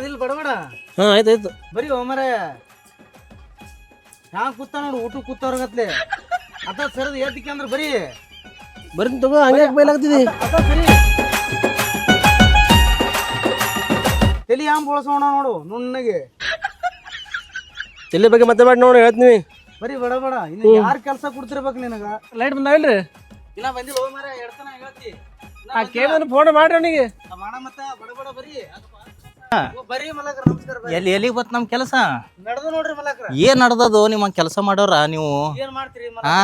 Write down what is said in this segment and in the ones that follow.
ಮಾಡೋದಿಲ್ಲ ಬಡಬಡ ಹಾ ಆಯ್ತು ಆಯ್ತು. ಬರೀ ಹೋಮರ ಹ್ಯಾಂಗ ಕೂತ ನೋಡು ಊಟ ಕೂತವ್ರಗತ್ಲೆ ಅದ ಸರದ್ ಎದ್ದಕ್ಕೆ ಅಂದ್ರೆ ಬರೀ. ಬರ್ತೀನಿ ತಗೋ ಹಂಗೆ ಬೈಲಾಗ್ತಿದಿ? ಅದ ಸರಿ. ತಲೆ ಹ್ಯಾಂಗ ಬಳಸೋಣ ನೋಡು ನುಣ್ಣಗೆ. ತಲೆ ಬಗ್ಗೆ ಮತ್ತೆ ಮಾಡಿ ನೋಡಿ ಹೇಳ್ತೀನಿ. ಬರೀ ಬಡ ಬಡ. ಇನ್ನು ಯಾರ್ ಕೆಲಸ ಕೊಡ್ತಿರ್ಬೇಕು ನಿನಗ? ಲೈಟ್ ಬಂದಾವಿಲ್ರಿ ಇನ್ನ ಬಂದಿಲ್ಲ ಹೋಗ್ ಮಾರ ಎಡ್ತನ ಹೇಳ್ತಿ. ಆ ಬಂದಿಲ್ಲ. ಫೋನ್ ಮಾಡ್ರಿ ಅವನಿಗೆ. ಆ ಮಾಡ ಮತ್ತ ಬಡ ಬಡ ಬರೀ. ಎಲ್ಲಿ ಎಲ್ಲಿಗೆ ಬತ್ ನಮ್ ಕೆಲಸ? ನಡೆದು ನೋಡ್ರಿ ಮಲಕ್ರ ಏನ್ ನಡ್ದದು? ನಿಮ್ಮ ಕೆಲಸ ಮಾಡೋರ ನೀವು? ಏನ್ ಮಾಡ್ತೀರಿ ಹಾ?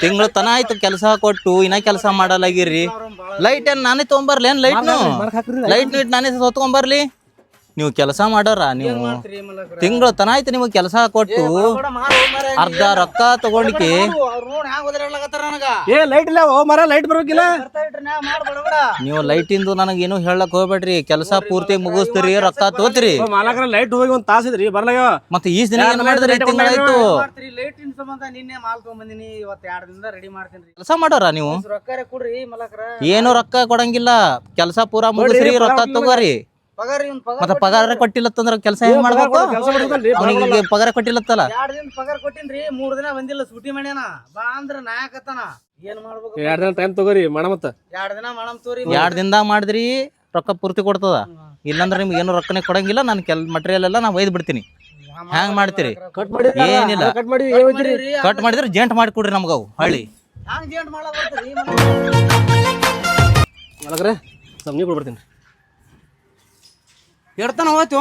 ತಿಂಗಳ ತನ ಆಯ್ತು ಕೆಲಸ ಕೊಟ್ಟು ಇನ್ನ ಕೆಲಸ ಮಾಡಲಾಗಿರಿ ಲೈಟ್ ಏನ್ ನಾನೇ ತಗೊಂಬರ್ಲಿ? ಏನ್ ಲೈಟ್ ಲೈಟ್ ನೀಟ್ ನಾನೇ ಹೊತ್ಕೊಂಬರ್ಲಿ ನೀವು ಕೆಲಸ ಮಾಡೋರ ನೀವು ತಿಂಗಳು ತನ ಆಯ್ತು ನಿಮಗೆ ಕೆಲಸ ಕೊಟ್ಟು ಅರ್ಧ ರೊಕ್ಕ ತಗೊಂಡಿಕೆ. ಏ ಲೈಟ್ ಇಲ್ಲ ಓ ಮರ ಲೈಟ್ ಬರೋಕಿಲ್ಲ. ಬರ್ತಾ ಇಟ್ರಿ ನಾ ಮಾಡ್ ಬಡ ಬಡ. ನೀವು ಲೈಟ್ ನನಗೆ ನನಗೇನು ಹೇಳಕ್ ಹೋಗ್ಬೇಡ್ರಿ ಕೆಲಸ ಪೂರ್ತಿ ಮುಗಿಸ್ತೀರಿ ರೊಕ್ಕ ತೋತ್ರಿ. ಓ, ಮಾಲಕರ ಲೈಟ್ ಹೋಗಿ ಒಂದ್ ತಾಸ ಇದ್ರಿ ಬರ್ಲಾಗ ಮತ್ತೆ ಈ ದಿನ ಏನ್ ಮಾಡಿದ್ರಿ ತಿಂಗಳಾಯ್ತು ಲೈಟಿನ ಲೇಟಿನ ಸಂಬಂಧ ನಿನ್ನೆ ಮಾಲ್ ತಗೊಂಬಂದಿನಿ ಇವತ್ತು ಎರಡು ದಿನದ ರೆಡಿ ಮಾಡ್ತೀನಿ ಕೆಲಸ ಮಾಡೋರ ನೀವು? ರೊಕ್ಕ ಕೊಡ್ರಿ ಮಲಕ್ರ. ಏನು ರೊಕ್ಕ ಕೊಡಂಗಿಲ್ಲ ಕೆಲಸ ಪೂರಾ ಮುಗಿಸ್ರಿ ರೊಕ್ಕ ತಗೋರಿ. ಪಗಾರ ಇವ್ನ ಪಗಾರ ಮತ್ತೆ ಪಗಾರ ಕೊಟ್ಟಿಲ್ಲತ್ತಂದ್ರ ಕೆಲಸ ಏನ್ ಮಾಡ್ಬೇಕು? ಅವನಿಗೆ ಪಗಾರ ಕೊಟ್ಟಿಲ್ಲತ್ತಲ್ಲ? ಎರಡ್ ದಿನ ಪಗಾರ ಕೊಟ್ಟಿನ್ರಿ ಮೂರ್ ದಿನ ಬಂದಿಲ್ಲ ಸೂಟಿ ಮಾಡ್ಯಾನ. ಬಾ ಅಂದ್ರ ನಾಯಕತ್ತಾನ. ಏನ್ ಮಾಡ್ಬೇಕು? ಎರಡ್ ದಿನ ಟೈಮ್ ತಗೋರಿ ಮಾಡ ಮತ್ತ. ಎರಡ್ ದಿನ ಮಾಡಮ್ ತೋರಿ. ಎರಡ್ ದಿನದಾಗ ಮಾಡಿದ್ರಿ ರೊಕ್ಕ ಪೂರ್ತಿ ಕೊಡ್ತದ. ಇಲ್ಲಾಂದ್ರೆ ನಿಮ್ಗೆ ಏನು ರೊಕ್ಕನೇ ಕೊಡಂಗಿಲ್ಲ ನಾನು ಕೆಲ್ ಮಟೀರಿಯಲ್ ಎಲ್ಲ ನಾ ಒಯ್ದು ಬಿಡ್ತೀನಿ. ಹ್ಯಾಂಗ್ ಮಾಡ್ತೀರಿ? ಕಟ್ ಮಾಡಿ ಏನಿಲ್ಲ. ಕಟ್ ಮಾಡಿ ಕಟ್ ಮಾಡಿದ್ರೆ ಜೇಂಟ್ ಮಾಡಿ ನಮ್ಗ ನಮ್ಗೆ ಅವು ಹಳ್ಳಿ. ಹ್ಯಾಂಗ ಜೇಂಟ್ ಮಾಡಕ್ ಬರ್ತೀರಿ ಮಾಲಕರ ನಮ್ಗೆ ಎಡ್ತಾನ ಹೋಯ್ತಿ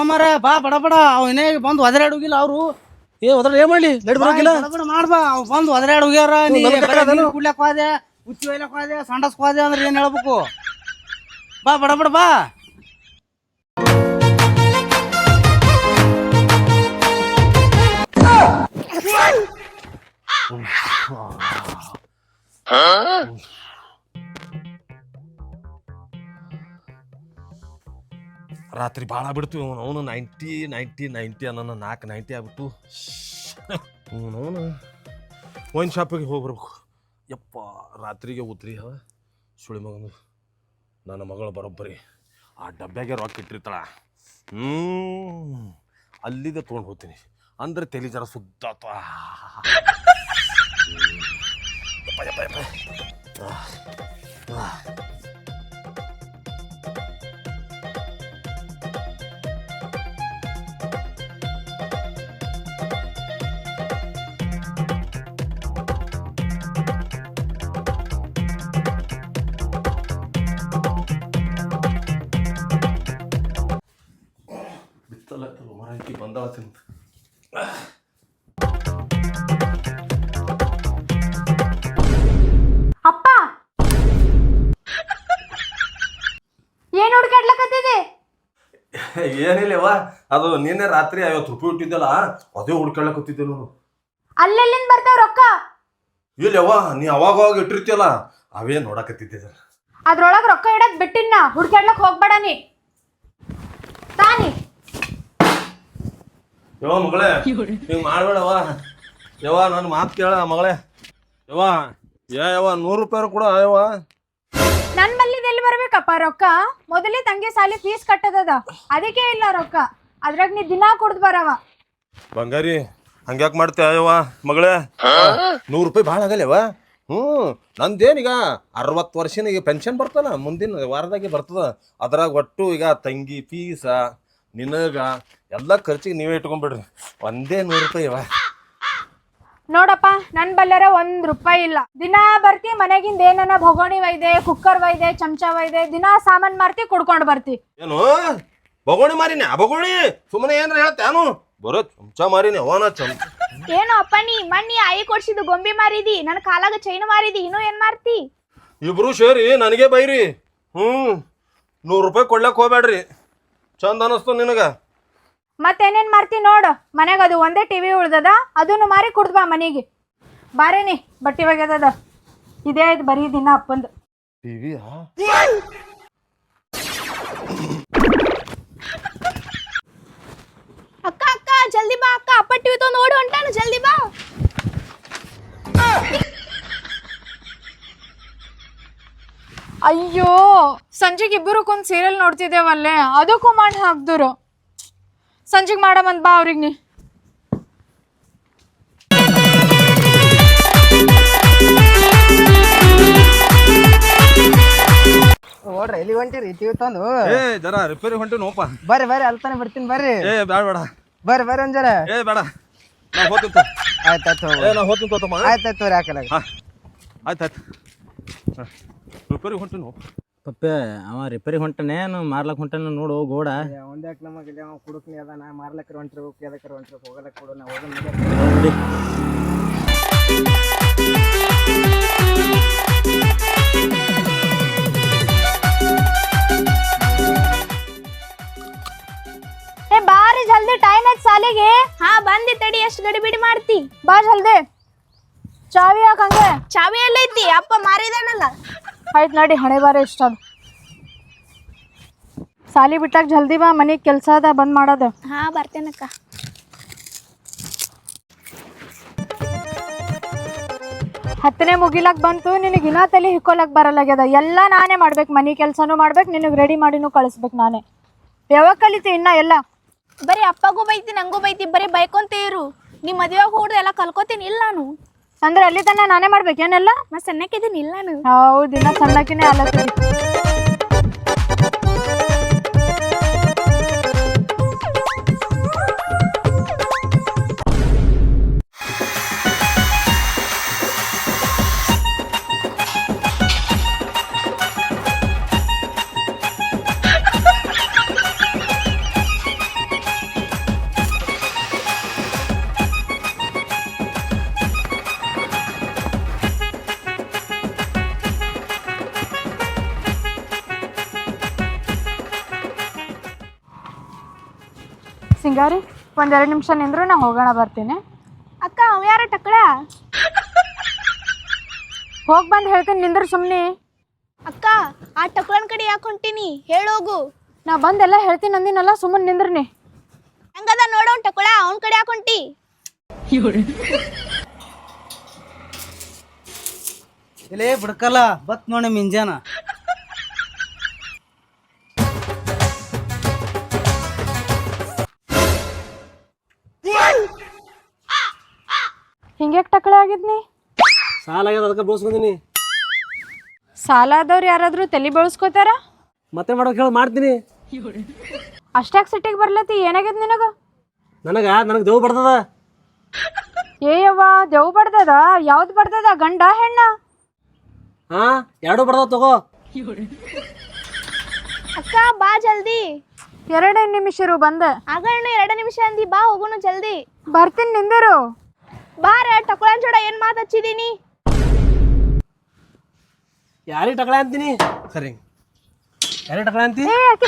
ಬಾ ಬಡ ಬಡ. ಅವ್ ಇನ್ನೇ ಬಂದು ಒದರಾಡೋಗಿಲ್ಲ ಅವ್ರು. ಏ ಒದ್ರ ಏನ್ ಮಾಡ್ಲಿ? ಲೈಟ್ ಬರೋಕಿಲ್ಲ? ಬಡಬಡ ಬಡ ಮಾಡ್ಬಾ. ಅವ್ ಬಂದು ಒದರಾಡ್ ಹೋಗ್ಯಾರ. ನೀ ನಮ್ ಕಡೆ ಬರೀ ಅದನು. ನೀರ್ ಕುಡ್ಲಕ್ ಹೋದೆ ಉಚ್ಚಿ ಒಯ್ಲಕ್ ಹೋದೆ ಸಂಡಸ್ ಹೋದೆ ಅಂದ್ರೆ ಏನ್ ಹೇಳ್ಬೇಕು? ಬಾ ಬಡ ಬಡ ಬಾ. ರಾತ್ರಿ ಭಾಳ ಬಿಡ್ತು ಅವನು ನೈಂಟಿ ನೈಂಟಿ ನೈಂಟಿ ಅನ್ನೋ ನಾಲ್ಕು ನೈಂಟಿ ಆಗ್ಬಿಟ್ಟು. ಅವನು ವೈನ್ ಶಾಪಿಗೆ ಹೋಗಿ ಬರ್ಬೇಕು. ಯಪ್ಪ ರಾತ್ರಿಗೆ ಉತ್ರಿ ಅವ. ಸುಳಿ ಮಗನು ನನ್ನ ಮಗಳು ಬರೋಬ್ಬರಿ. ಆ ಡಬ್ಬ್ಯಾಗೆ ರೊಕ್ಕ ಇಟ್ಟಿರ್ತಾಳ. ಹ್ಞೂ ಅಲ್ಲಿಂದ ತೊಗೊಂಡು ಹೋಗ್ತೀನಿ. ಅಂದ್ರೆ ತಲೆ ಜರ ಸುದ್ದ ಯಪ್ಪ, ಯಪ್ಪ. ಅದು ನಿನ್ನೆ ರಾತ್ರಿ ಐವತ್ತು ರೂಪಾಯಿ ಇಟ್ಟಿದ್ದಲ್ಲ ಅದೇ ಹುಡ್ಕೊಳ್ಳಕತ್ತಿದ್ದೆ ನೋಡು. ಅಲ್ಲೆಲ್ಲಿಂದ ಬರ್ತಾವ ರೊಕ್ಕ? ಇಲ್ಲವ್ವ ನೀ ಅವಾಗ ಅವಾಗ ಇಟ್ಟಿರ್ತೀಯಲ್ಲ ಅವೇ ನೋಡಕತ್ತಿದ್ದೆ ಅದ್ರೊಳಗೆ ಅದ್ರೊಳಗ ರೊಕ್ಕ ಇಡಕ್ ಬಿಟ್ಟಿನ್ನ ಹುಡ್ಕಾಡ್ಲಕ್ ಹೋಗ್ಬೇಡ ನೀ. ತಾನಿ ಯವ್ವ ಮಗಳೇ ನೀವು ಮಾಡ್ಬೇಡವ ಯವ್ವ ನನ್ನ ಮಾತು ಕೇಳ ಮಗಳೇ. ಯವ್ವ ಯಾ ಯವ್ವ ನೂರು ರೂಪಾಯಿ ಕೂಡ ಯವ್ವ. ನನ್ ಮಲ್ಲಿದ ಎಲ್ಲಿ ಬರ್ಬೇಕಪ್ಪ ರೊಕ್ಕ? ಮೊದಲೇ ತಂಗಿ ಸಾಲಿ ಫೀಸ್ ಕಟ್ಟದದ. ಅದಕ್ಕೆ ಇಲ್ಲ ರೊಕ್ಕ. ಅದ್ರಾಗ ನೀ ದಿನಾ ಕುಡ್ದ್ ಬರವ. ಬಂಗಾರಿ ಹಂಗ್ಯಾಕ್ ಮಾಡ್ತೀಯ ಯವ್ವ ಮಗಳೇ ನೂರು ರೂಪಾಯಿ ಭಾಳ ಆಗಲ್ಲವ ಹ್ಞೂ ನಂದೇನೀಗ ಅರವತ್ತು ವರ್ಷನ ಈಗ ಪೆನ್ಷನ್ ಬರ್ತಲ್ಲ ಮುಂದಿನ ವಾರದಾಗೆ ಬರ್ತದ. ಅದ್ರಾಗ ಒಟ್ಟು ಈಗ ತಂಗಿ ಫೀಸ ನಿನಗ ಎಲ್ಲ ಖರ್ಚಿಗೆ ನೀವೇ ಇಟ್ಕೊಂಡ್ಬಿಡ್ರಿ ಒಂದೇ ನೂರು ರೂಪಾಯಿ ಅವ ನೋಡಪ್ಪ ನನ್ ಬಲ್ಲರ ಒಂದ್ ರೂಪಾಯಿ ಇಲ್ಲ. ದಿನಾ ಬರ್ತಿ ಮನೆಗಿಂದ ಏನನ ಭಗೋಣಿ ಒಯ್ದೆ ಕುಕ್ಕರ್ ಒಯ್ದೆ ಚಮಚ ಒಯ್ದೆ ದಿನಾ ಸಾಮಾನ್ ಮಾರ್ತಿ ಕುಡ್ಕೊಂಡ್ ಬರ್ತಿ. ಏನು? ಬಗೋಣಿ ಮಾರಿನ ಆ ಬಗೋಣಿ. ಸುಮ್ಮನೆ ಏನ್ರ ಹೇಳ್ತಾನು ಬರೋ ಚಮಚ ಮಾರಿನಿ ಅವನ ಚಮ. ಏನು ಅಪ್ಪ ನೀ ಮಣ್ಣಿ ಆಯಿ ಕೊಡ್ಸಿದ್ದು ಗೊಂಬೆ ಮಾರಿದಿ ನನ್ನ ಕಾಲಾಗ ಚೈನ್ ಮಾರಿದಿ ಇನ್ನೂ ಏನ್ ಮಾರ್ತಿ? ಇಬ್ರು ಸೇರಿ ನನಗೆ ಬೈರಿ. ಹ್ಮ್ ನೂರು ರೂಪಾಯಿ ಕೊಡ್ಲಕ್ ಹೋಗ್ಬೇಡ್ರಿ ಚಂದ ಅನಸ್ತು ನಿನಗ. ಮತ್ತೇನೇನ್ ಮಾರ್ತಿ ನೋಡು ಮನೆಗೆ ಅದು ಒಂದೇ ಟಿವಿ ಉಳ್ದದ ಅದನ್ನು ಮಾರಿ ಕುಡ್ದ್ ಬಾ ಮನೆಗೆ. ಬಾರೇನಿ ಬಟ್ಟಿ ಒಗೆದದ. ಇದೇ ಆಯ್ತು ಬರೀ ದಿನ ಅಪ್ಪಂದು. ಟಿವಿಯಾ ಜಲ್ದಿ ಬಾ ಅಕ್ಕ. ಅಪ್ಪ ಟಿವಿ ತಗೊಂಡು ಓಡಿ ಹೊಂಟಾನ ಜಲ್ದಿ ಬಾ. ಅಯ್ಯೋ ಸಂಜೆಗೆ ಇಬ್ಬರು ಕುಂದ್ ಸೀರಿಯಲ್ ನೋಡ್ತಿದ್ದೇವಲ್ಲೇ? ಅದಕ್ಕೂ ಮಾಡಿ ಹಾಕ್ದ್ರು ಸಂಜೆಗೆ ಮಾಡಮಂತ್ ಬಾ ಅವ್ರಿಗೆ ನೀ. ಓಡ್ರಿ ಎಲ್ಲಿ ಹೊಂಟಿರಿ? ಟಿವಿ ತಂದು ಏ ಜರ ರಿಪೇರಿ ಹೊಂಟಿ ನೋಪ ಬರ್ರಿ ಬರ್ರಿ ಅಲ್ತಾನೆ ಬರ್ತೀನಿ ಬರ್ರಿ. ಏ ಬೇಡ ಬೇಡ ಬರ್ರಿ ಬರ್ರಿ ಅಂಜರ ಜರ ಏ ಬೇಡ. ನಾ ಹೋಗ್ತೀನಿ ತೋ. ಆಯ್ತಾಯ್ತು ಏ ನಾ ಹೋಗ್ತೀನಿ ತೋತಮ್ಮ ಆಯ್ತಾಯ್ತು ತೋರಿ ಹಾಕಲ್ಲ ಹಾ. ಆಯ್ತಾಯ್ತು ರಿಪೇರಿ ಹೊಂಟಿ ನೋ ಪಪ್ಪೆ ಅವ ರಿಪೇರಿ ಹೊಂಟನೇನು ಮಾರ್ಲಕ್ ಹೊಂಟನ ನೋಡು ಗೋಡ. ಒಂದೇ ನಮಗೆ ಅವ ಕುಡುಕ್ನಿ ನಾ ಮಾರ್ಲಕ್ಕರ ಹೊಂಟಿರ್ಬೇಕು ಎದಕ್ಕರ ಹೊಂಟಿರ್ಬೇಕು ಹೋಗಲಕ್ಕ ಕೊಡು ನಾ ಹೋಗೋಣ ಜಲ್ದಿ ಟೈಮ್ ಆಯ್ತು ಸಾಲಿಗೆ ಹಾ ಬಂದಿ ತಡಿ ಎಷ್ಟು ಗಡಿಬಿಡಿ ಮಾಡ್ತಿ. ಬಾ ಜಲ್ದಿ. ಚಾವಿ ಹಾಕಂಗೆ ಚಾವಿ ಚಾವಿ ಎಲ್ಲೈತಿ? ಅಪ್ಪ ಮಾರಿದಾನಲ್ಲ. ಆಯ್ತು ನಡಿ ಹಣೆ ಬಾರ ಇಷ್ಟ ಅದು. ಸಾಲಿ ಬಿಟ್ಟಾಗ ಜಲ್ದಿ ಬಾ ಮನೆ ಕೆಲಸ ಅದ ಬಂದ್ ಮಾಡೋದು. ಹಾ ಬರ್ತೇನಕ್ಕ. ಹತ್ತನೇ ಮುಗಿಲಕ್ ಬಂತು ನಿನಗೆ ಇನ್ನ ತಲೆ ಹಿಕ್ಕೊಲಕ್ ಬರಲಾಗ್ಯದ. ಎಲ್ಲ ನಾನೇ ಮಾಡ್ಬೇಕು ಮನೆ ಕೆಲಸನೂ ಮಾಡ್ಬೇಕು ನಿನಗೆ ರೆಡಿ ಮಾಡಿನೂ ಕಳಿಸ್ಬೇಕು ನಾನೇ. ಯಾವಾಗ ಕಲಿತೆ ಇನ್ನ ಎಲ್ಲ? ಬರೀ ಅಪ್ಪಗೂ ಬೈತಿ ನಂಗೂ ಬೈತಿ ಬರೀ ಬೈಕೊಂತ ಇರು. ನೀ ಮದ್ವೆಗೆ ಹೋಗ್ದು ಎಲ್ಲ ಕಲ್ಕೋತೀನಿ ಇಲ್ಲ ನಾನು. ಅಂದ್ರೆ ಅಲ್ಲಿ ತನ ನಾನೇ ಮಾಡ್ಬೇಕೇನೆಲ್ಲ ಮತ್ತೆ ಸಣ್ಣಕ್ಕಿದ್ದೀನಿ ಇಲ್ಲ ನಾನು. ಹೌದು ಸಣ್ಣಕ್ಕಿನೇ ಸಣ್ಣಕಿನೇ ಸಿಂಗಾರಿ ಒಂದೆರಡು ನಿಮಿಷ ನಿಂದ್ರು ನಾ ಹೋಗೋಣ ಬರ್ತೀನಿ. ಅಕ್ಕ ಅವ ಯಾರ ಟಕ್ಕಳ ಹೋಗಿ ಬಂದು ಹೇಳ್ತೀನಿ ನಿಂದ್ರು ಸುಮ್ಮನೆ ಅಕ್ಕ ಆ ಟಕ್ಳನ್ ಕಡೆ ಯಾಕೆ ಹೊಂಟೀನಿ? ಹೇಳೋಗು ನಾ ಬಂದೆಲ್ಲ ಹೇಳ್ತೀನಿ ಅಂದಿನಲ್ಲ ಸುಮ್ಮನೆ ನಿಂದ್ರನಿ. ಹಂಗದ ನೋಡೋ ಟಕ್ಳ ಅವನ್ ಕಡೆ ಯಾಕೆ ಹೊಂಟಿ? ಇಲ್ಲೇ ಬಿಡ್ಕಲ್ಲ ಬತ್ ನೋಡಿ ಮಿಂಜಾನ ಟಕಳೆ ಆಗಿದ್ನಿ. ಸಾಲ ಆಗ್ಯದ ಅದಕ್ಕೆ ಬೋಸ್ಕೊಂದಿನಿ ಸಾಲ ಆದವ್ರು ಯಾರಾದ್ರೂ ತಲೆ ಬೆಳೆಸ್ಕೋತಾರ? ಮತ್ತೆ ಮಾಡೋಕೆ ಹೇಳಿ ಮಾಡ್ತೀನಿ. ಅಷ್ಟಾಗ ಸಿಟ್ಟಿಗೆ ಬರ್ಲತ್ತಿ ಏನಾಗ್ಯದ ನಿನಗ? ನನಗ ನನಗೆ ದೇವ್ ಬರ್ತದ ಏಯವ್ವ ದೇವ್ ಬಡ್ದದ? ಯಾವ್ದು ಬಡ್ದದ ಗಂಡ ಹೆಣ್ಣ? ಹಾ ಎರಡು ಬಡ್ದ ತಗೋ. ಅಕ್ಕ ಬಾ ಜಲ್ದಿ. ಎರಡೇ ನಿಮಿಷರು ಬಂದ. ಆಗಣ್ಣ ಎರಡು ನಿಮಿಷ ಅಂದಿ ಬಾ ಹೋಗುನು ಜಲ್ದಿ. ಬರ್ತೀನಿ ನಿಂದಿರು. ಬಾರ ಟಕ್ಕಳನ್ ಜೋಡ ಏನ್ ಮಾತು ಹಚ್ಚಿದೀನಿ? ಯಾರಿಗೆ ಟಕಳೆ ಅಂತೀನಿ? ಸರಿ. ಯಾರಿಗೆ ಟಕಳೆ ಅಂತಿ? ಏ ಆಕಿ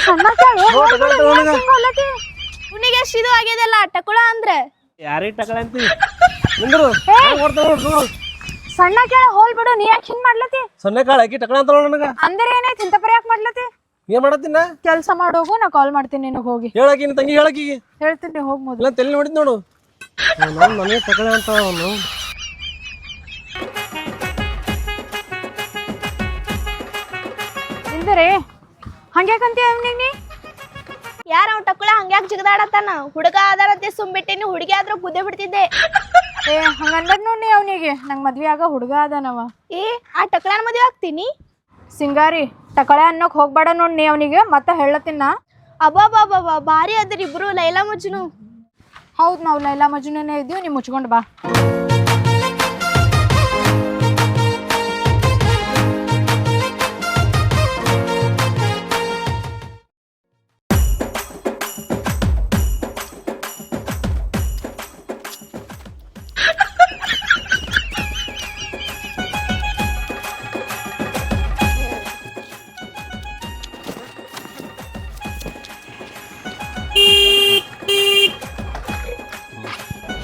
ಉನಿಗೆ ಶಿದು ಆಗ್ಯದಲ್ಲ ಟಕ್ಕಳ ಅಂದ್ರೆ? ಯಾರಿಗೆ ಟಕಳೆ ಅಂತಿ? ನಿಂದ್ರು. ಸಣ್ಣ ಕೇಳ ಹೋಲ್ ಬಿಡು ನೀ ಯಾಕೆ ಹಿಂಗ್ ಮಾಡ್ಲತಿ ಸೊನ್ನೆ ಕಾಳು ಹಾಕಿ ಟಕಳೆ ಅಂತಲ್ಲ ನನಗ. ಅಂದ್ರೆ ಏನೈತಿ ಪರಿ ಯಾಕೆ ಮಾಡ್ಲತಿ ಏನ್ ಮಾಡತ್ತಿನ? ಕೆಲಸ ಮಾಡೋಗು ನಾ ಕಾಲ್ ಮಾಡ್ತೀನಿ ನಿನಗೆ ಹೋಗಿ. ಹೇಳಕಿ ನಿನ್ ತಂಗಿ ಹೇಳಕಿ ಹೇಳ್ತೀನಿ ಹೋಗಿ ಮೊದಲು. ತಲೆ ನೋಡಿದ್ ನೋಡು. ನಾನು ಮನೆ ತಕಳೆ ಅಂತ ಅವನು. ಇಂದ್ರೆ ಹಂಗ್ಯಾಕಂತಿ ಅವ್ನಿಗೆ ನೀ ಯಾರ ಅವ್ನ ಟಕ್ಕಳ ಹಂಗ್ಯಾಕ್ ಜಿಗದಾಡತ್ತಾನ? ಹುಡುಗ ಅದಾರತ್ತೆ ಸುಮ್ಬಿಟ್ಟಿನಿ ಹುಡುಗಿ ಆದ್ರೂ ಗುದ್ದೆ ಬಿಡ್ತಿದ್ದೆ. ಏ ಹಂಗಂದದ್ ನೋಡಿ ಅವನಿಗೆ. ನಂಗೆ ಮದ್ವೆ ಆಗ ಹುಡುಗ ಅದಾನವ ಏ ಆ ಟಕ್ಕಳನ ಮದುವೆ ಆಗ್ತೀನಿ? ಸಿಂಗಾರಿ ಟಕಳೆ ಅನ್ನೋಕ್ ಹೋಗ್ಬೇಡ ನೋಡಿ ನೀ ಅವನಿಗೆ ಮತ್ತೆ ಹೇಳತ್ತಿನ ಅಬ್ಬಾ ಭಾರಿ ಅದ್ರಿ ಇಬ್ರು ಲೈಲಾ ಮಜ್ನು. ಹೌದು ನಾವು ಲೈಲಾ ಮಜ್ನುನೇ ಇದ್ದೀವಿ ನೀವು ಮುಚ್ಕೊಂಡು ಬಾ.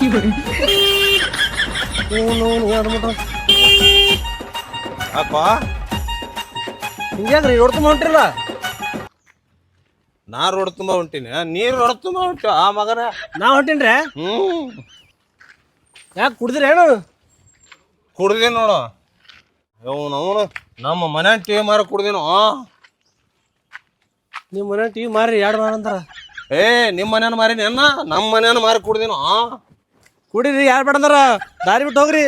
ಅಪ್ಪ. ಹಿಂಗ್ಯಾಕ್ರಿ ರೋಡ್ ತುಂಬ ಹೊಂಟಿಲ್ಲ ನಾ ರೋಡ್ ತುಂಬ ಹೊಂಟೀನಿ. ನೀರು ರೋಡ್ ತುಂಬ ಹೊಂಟು ಆ ಮಗನ? ನಾ ಹೊಂಟೇನ್ರೆ? ಹ್ಮ್. ಯಾಕೆ ಕುಡ್ದ್ರಿ ಏನು? ಕುಡ್ದಿ ನೋಡು. ಅವನು ನಮ್ಮ ಮನೆ ಟೀ ಮಾರ ಕುಡ್ದೇನು? ನಿಮ್ಮ ಮನೆ ಟಿವಿ ಮಾರಿ ಎರಡು ಮಾರ ಅಂತಾರ ಏ ನಿಮ್ಮ ಮನೇನ ಮಾರಿನ ನಮ್ಮ ಮನೇನ ಮಾರಿ ಕುಡ್ದಿನ? ಕುಡೀರಿ ಯಾರು ಬೇಡಂದ್ರ? ದಾರಿ ಬಿಟ್ಟು ಹೋಗ್ರಿ.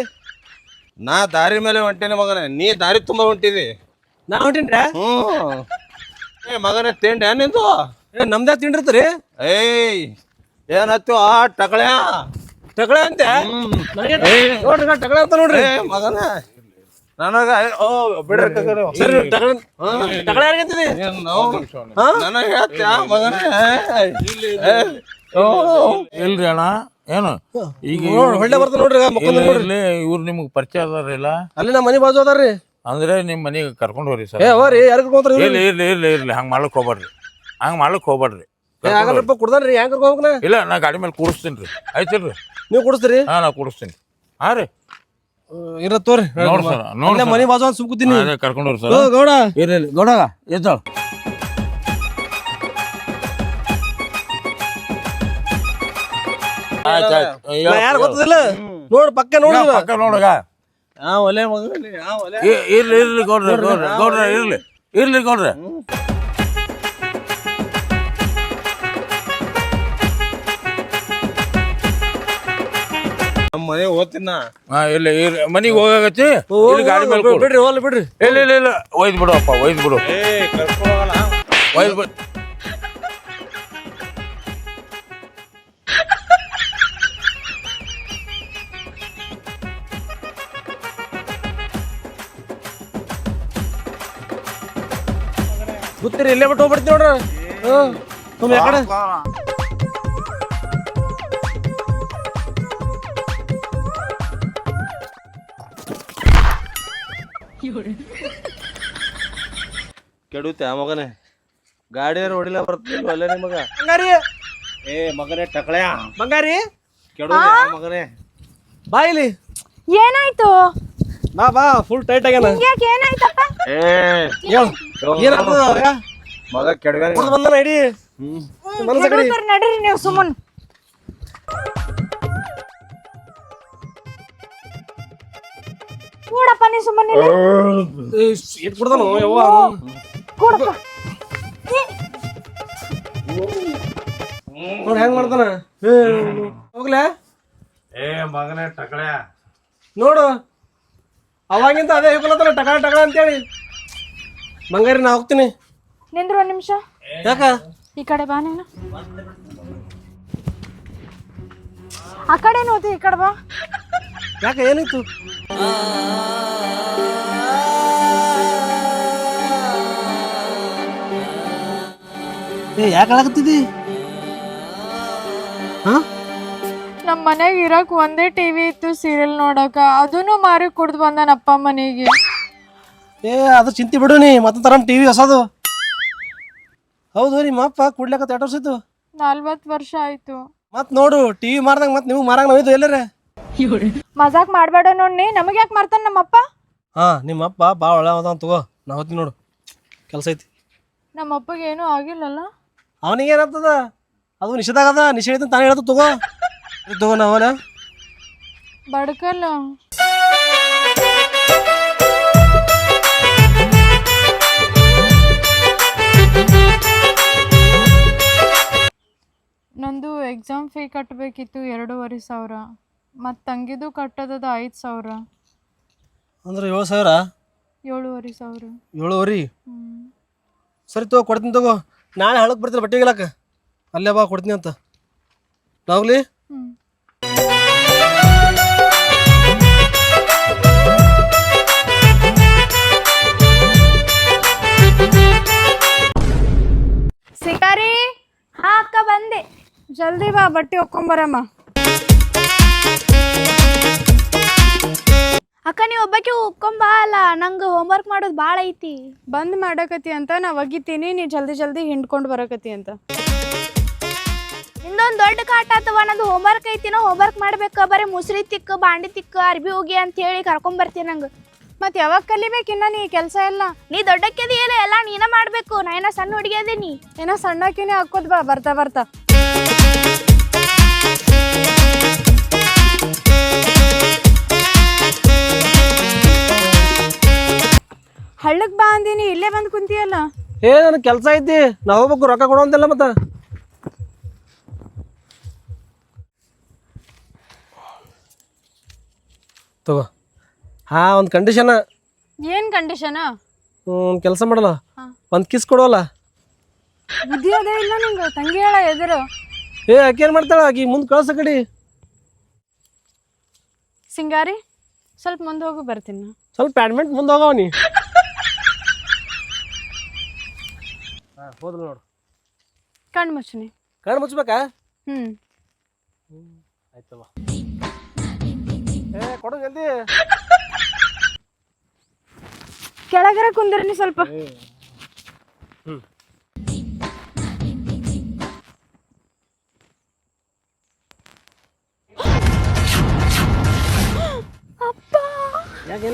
ನಾ ದಾರಿ ಮೇಲೆ ಹೊಂಟೇನೆ ಮಗನೇ. ನೀ ದಾರಿ ತುಂಬ ಹೊಂಟಿದಿ. ನಾ ಹೊಂಟೇನ್ರ? ಹ್ಮ್. ಏ ಮಗನೇ ತಿಂಡ ನಿಂದು? ಏ ನಮ್ದೇ ತಿಂಡಿರ್ತೀರಿ ಏಯ್ ಏನತ್ತು ಆ ಟಕಳೆ ಟಕಳೆ ಅಂತೆ? ನೋಡ್ರಿ ಟಕಳೆ ಅಂತ ನೋಡ್ರಿ. ಮಗನೇ ನನಗ ಓ ಬಿಡ್ರಿ. ಸರಿ ನಾವು ನನಗೆ ಹೇಳ್ತ್ಯಾ ಮಗನೇ? ಓ, ಇಲ್ರಿ ಅಣ್ಣ ಏನು? ಈಗ ನೋಡ್ ಹೊಳ್ಳೆ ಬರ್ತಾನೆ ನೋಡ್ರಿ ಮಕ್ಕೊಂದ್ ನೋಡ್ರಿ. ಇವ್ರು ನಿಮ್ಗೆ ಪರಿಚಯ ಅದಾರಿಲ್ಲ ಅಲ್ಲಿ ನಮ್ಮ ಮನೆ ಬಾಜು ಅದಾರ್ರಿ. ಅಂದ್ರೆ ನಿಮ್ಮ ಮನೆಗೆ ಕರ್ಕೊಂಡು ಹೋಗ್ರಿ ಸರ್. ಏ ಹೋರಿ ಯಾರು ಕರ್ಕೊಂಡ್ರಿ ಇರ್ಲಿ ಇರ್ಲಿ ಇರ್ಲಿ ಇರ್ಲಿ. ಹಂಗೆ ಮಾಡ್ಲಿಕ್ಕೆ ಹೋಗ್ಬೇಡ್ರಿ ಹಂಗೆ ಮಾಡ್ಲಿಕ್ಕೆ ಹೋಗ್ಬೇಡ್ರಿ ಆಗಲ್ಲಪ್ಪ ಕುಡ್ದಾನ್ರಿ ಹೆಂಗ್ ಕರ್ಕೊಂಡ್ ಹೋಗ್ನ ಇಲ್ಲ ನಾ ಗಾಡಿ ಮೇಲೆ ಕೂಡಿಸ್ತೀನಿ ರೀ. ಆಯ್ತಿಲ್ರಿ ನೀವು ಕುಡಿಸ್ತೀರಿ? ಹಾಂ ನಾ ಕೂಡಿಸ್ತೀನಿ. ಹಾಂ ರೀ. ಇರ ತೋರಿ. ನೋಡ್ ಸರ್ ನೋಡ್. ಮನೆ ಬಾಜು ಅಂತ ಸುಮ್ಕುತ್ತೀನಿ. ಕರ್ಕೊಂಡು ಹೋಗ್ರಿ ಓ, ಸರ್. ಗೌಡ ಇರ್ಲಿ. ಗೌಡ ಎದ್ದಾಳ. ಆಯ್ತು ಆಯ್ತು. ನಾ ಯಾರು ಗೊತ್ತದಿಲ್ಲ? ನೋಡ್ ಪಕ್ಕ ನೋಡಿ. ಪಕ್ಕ ನೋಡಗ. ಆ ಒಲೆ ಮಗನೇ ಆ ಒಲೆ. ಇ- ಇರ್ಲಿ ಇರ್ಲಿ ಗೌಡ್ರ ಗೌಡ್ರ ಗೌಡ್ರ ಇರ್ಲಿ ಇರ್ಲಿ ಗೌಡ್ರ. ನಮ್ಮ ಮನೆ ಓದ್ತೀನ ಹಾಂ ಇರ್ಲಿ ಇರ್ಲಿ. ಮನೆಗೆ ಹೋಗಾಗತ್ತಿ? ಇಲ್ಲಿ ಗಾಡಿ ಮೇಲೆ ಕೂಡು. ಬಿಡ್ರಿ ಬಿಡ್ರಿ. ಇಲ್ಲ ಇಲ್ಲ ಇಲ್ಲ. ಒಯ್ದು ಬಿಡು ಅಪ್ಪ ಒಯ್ದು ಬಿಡು. ಏ ಕರ್ಕೊಳ್ಳೋಲ್ಲ ಒಯ್ದು ಬಿಡು ಗೊತ್ತಿರಿ ಇಲ್ಲೇ ಬಿಟ್ಟು ಹೋಗ್ಬಿಡ್ತೀನಿ ನೋಡ್ರಿ. ಹ್ಮ್ ತುಂಬ ಯಾಕಡೆ ಕೆಡುತ್ತೆ ಆ ಮಗನೇ. ಗಾಡಿ ಹೊಡಿಲ ಬರ್ತೀವಿ ಅಲ್ಲೇ ನಿಮಗ? ಬಂಗಾರಿ ಏ ಮಗನೇ ಟಕಳ್ಯಾ. ಬಂಗಾರಿ ಕೆಡುತ್ತೆ ಆ ಮಗನೇ. ಬಾಯಿಲಿ ಏನಾಯ್ತು? ಬಾ ಬಾ ಫುಲ್ ಟೈಟ್ ಆಗ್ಯಾನ ಯಾಕೆ ಏನಾಯ್ತಪ್ಪ? ಏ ಹೇಳು ಏನಾಗ್ತದ ಮಗ ಕೆಡಗಾನ ಬಂದನ ಇಡೀ? ಮನಸ್ಸ ಕಡೆ. ಕೆಡುತ್ತಾರೆ ನಡೀರಿ ನೀವು ಸುಮ್ಮನ್ ಕೂಡಪ್ಪ ನೀ ಸುಮ್ಮನೆ ಏಟ್ ಕುಡ್ದನು ಯವ್ವ? ಕೂಡಪ್ಪ. ನೋಡಿ ಹೆಂಗ್ ಮಾಡ್ತಾನ? ಹೋಗ್ಲೇ? ಏ ಮಗನೇ ನೋಡು. ಅವಾಗಿಂತ ಅದೇ ಹೇಳ್ಕೊಳತ್ತಾನ ಟಕಳ ಟಕ ಅಂತೇಳಿ. ಬಂಗಾರಿ ನಾ ಹೋಗ್ತೀನಿ. ನಿಂದ್ರು ಒಂದ್ ನಿಮಿಷ. ಯಾಕ? ಈ ಕಡೆ ಬಾ ನೀನು. ಆ ಕಡೆ ನೋಡ್ತಿ ಈ ಕಡೆ ಬಾ. ಯಾಕ ಏನಿತ್ತು ಏ ಯಾಕೆ ಆಗತ್ತಿದ್ದಿ ಹಾ? ನಮ್ಮ ಮನೆಗೆ ಇರಕ್ ಒಂದೇ ಟಿವಿ ಇತ್ತು ಸೀರಿಯಲ್ ನೋಡಕ. ಅದನ್ನು ಮಾರಿ ಕುಡ್ದು ಬಂದನಪ್ಪ ಮನೆಗೆ. ಏ ಅದು ಚಿಂತೆ ಬಿಡು ನೀ ಮತ್ತೆ ತರ ಟಿವಿ ಹೊಸದು. ಹೌದು ನಿಮ್ಮ ಅಪ್ಪ ಕುಡ್ಲಕ್ಕ ಎರಡು ವರ್ಷ ಇತ್ತು. ನಲ್ವತ್ತು ವರ್ಷ ಆಯ್ತು. ಮತ್ ನೋಡು ಟಿವಿ ಮಾರ್ದಂಗ ಮತ್ ನೀವು ಮಾರಂಗ ನಾವಿದ್ದು ಎಲ್ಲರ? ಮಜಾಕ್ ಮಾಡಬೇಡ ನೋಡಿ ನಮಗೆ ಯಾಕೆ ಮಾಡ್ತಾನ ನಮ್ಮಪ್ಪ ಹಾ ನಿಮ್ಮ ಅಪ್ಪ ಭಾಳ ಒಳ್ಳೆ ಅದ ತಗೋ ನಾ ಹೋಗ್ತೀನಿ ನೋಡು. ಕೆಲಸ ಐತಿ. ನಮ್ಮ ಅಪ್ಪಗೆ ಏನೂ ಆಗಿಲ್ಲಲ್ಲ? ಅವನಿಗೆ ಏನಾಗ್ತದ ಅದು ನಿಷೇಧ ಆಗದ ನಿಷೇಧ ತಾನೇ ಹೇಳ್ತು ತಗೋ. ಇದು ತಗೋ ನಾವಲ್ಲ ಬಡ್ಕಲ್ಲ ನಂದು ಎಕ್ಸಾಮ್ ಫೀ ಕಟ್ಟಬೇಕಿತ್ತು ಎರಡೂವರೆ ಸಾವಿರ. ಮತ್ತು ತಂಗಿದು ಕಟ್ಟದದು ಐದು ಸಾವಿರ. ಅಂದ್ರೆ ಏಳು ಸಾವಿರ? ಏಳುವರೆ ಸಾವಿರ. ಏಳುವರಿ? ಸರಿ ತಗೋ ಕೊಡ್ತೀನಿ ತಗೋ. ನಾಳೆ ಹಳಕ್ ಬರ್ತೀನಿ ಬಟ್ಟೆ ಅಲ್ಲೇ ಬಾ ಕೊಡ್ತೀನಿ ಅಂತ. ಹ್ಞೂ ಸಿಕಾರಿ ಹಾ ಅಕ್ಕ ಬಂದೆ. ಜಲ್ದಿ ಬಾ ಬಟ್ಟೆ ಒಕ್ಕೊಂಬರಮ್ಮ ಅಕ್ಕ ನೀವು ಒಬ್ಬಾಕಿ ಉಕ್ಕೊಂಬಾ ಅಲ್ಲ ನಂಗೆ ಹೋಮ್ವರ್ಕ್ ಮಾಡೋದು ಭಾಳ ಐತಿ. ಬಂದ್ ಮಾಡಕತಿ ಅಂತ ನಾ ಒಗಿತೀನಿ ನೀ ಜಲ್ದಿ ಜಲ್ದಿ ಹಿಂಡ್ಕೊಂಡು ಬರಕತಿ ಅಂತ. ನಿಂದೊಂದು ದೊಡ್ಡ ಕಾಟ ಅಥವಾ ನಂದು ಹೋಮ್ವರ್ಕ್ ಐತಿ ನಾ ಹೋಮ್ವರ್ಕ್ ಮಾಡ್ಬೇಕ. ಬರೀ ಮುಸ್ರಿ ತಿಕ್ಕ ಬಾಂಡಿ ತಿಕ್ಕ ಅರ್ಬಿ ಹೋಗಿ ಅಂತ ಹೇಳಿ ಕರ್ಕೊಂಬರ್ತೀನಿ ನಂಗೆ. ಮತ್ತೆ ಯಾವಾಗ ಕಲಿಬೇಕು ಇನ್ನ ನೀ ಕೆಲಸ ಎಲ್ಲ ನೀ ದೊಡ್ಡಕ್ಕೆದಿ ಇಲ್ಲ ಎಲ್ಲ ನೀನ ಮಾಡ್ಬೇಕು. ನಾ ಏನ ಸಣ್ಣ ಹುಡುಗಿ ಅದೀನಿ ಏನೋ ಸಣ್ಣಕಿನೇ ಹಾಕೋದ್ ಬಾ ಬರ್ತಾ ಬರ್ತಾ. ಹಳ್ಳಕ್ ಬಾ ಅಂದಿನಿ ಇಲ್ಲೇ ಬಂದ್ ಕುಂತಿಯಲ್ಲ? ಏ ನನ್ ಕೆಲಸ ಐತಿ. ನಾ ಹೋಗ್ಬೇಕು ರೊಕ್ಕ ಕೊಡೋ ಅಂತಿಲ್ಲ ಮತ್ತೆ. ತಗೋ. ಹಾ ಒಂದು ಕಂಡೀಷನ್ ಏನ್ ಕಂಡೀಷನ್ ಒಂದು ಕೆಲಸ ಮಾಡಲ್ಲ. ಒಂದು ಕಿಸ್ ಕೊಡೋಲ್ಲ ಬುದ್ಧಿ ಅದೇ ಇಲ್ಲ ನಿಂಗೆ ತಂಗಿ ಹೇಳ ಎದುರು. ಏ ಏನು ಮಾಡ್ತಾಳ? ಆಕಿ ಮುಂದೆ ಕಳ್ಸ ಕಡಿ. ಸಿಂಗಾರಿ ಸ್ವಲ್ಪ ಮುಂದೆ ಹೋಗಿ ಬರ್ತೀನಿ ಸ್ವಲ್ಪ ಬ್ಯಾಡ್ಮಿಂಟ್ ಮುಂದೆ ಹೋಗವ ನೀ. ಹಾಂ ಹೋದ್ರು ನೋಡು. ಕಣ್ಣು ಮುಚ್ಚಿನಿ ಕಣ್ಣು ಮುಚ್ಚಬೇಕಾ ಹ್ಞೂ ಆಯ್ತವ ಕೊಡು ಜಲ್ದಿ. ಕೆಳಗರ ಕುಂದಿರ್ನಿ ಸ್ವಲ್ಪ. ಯಾಕೆ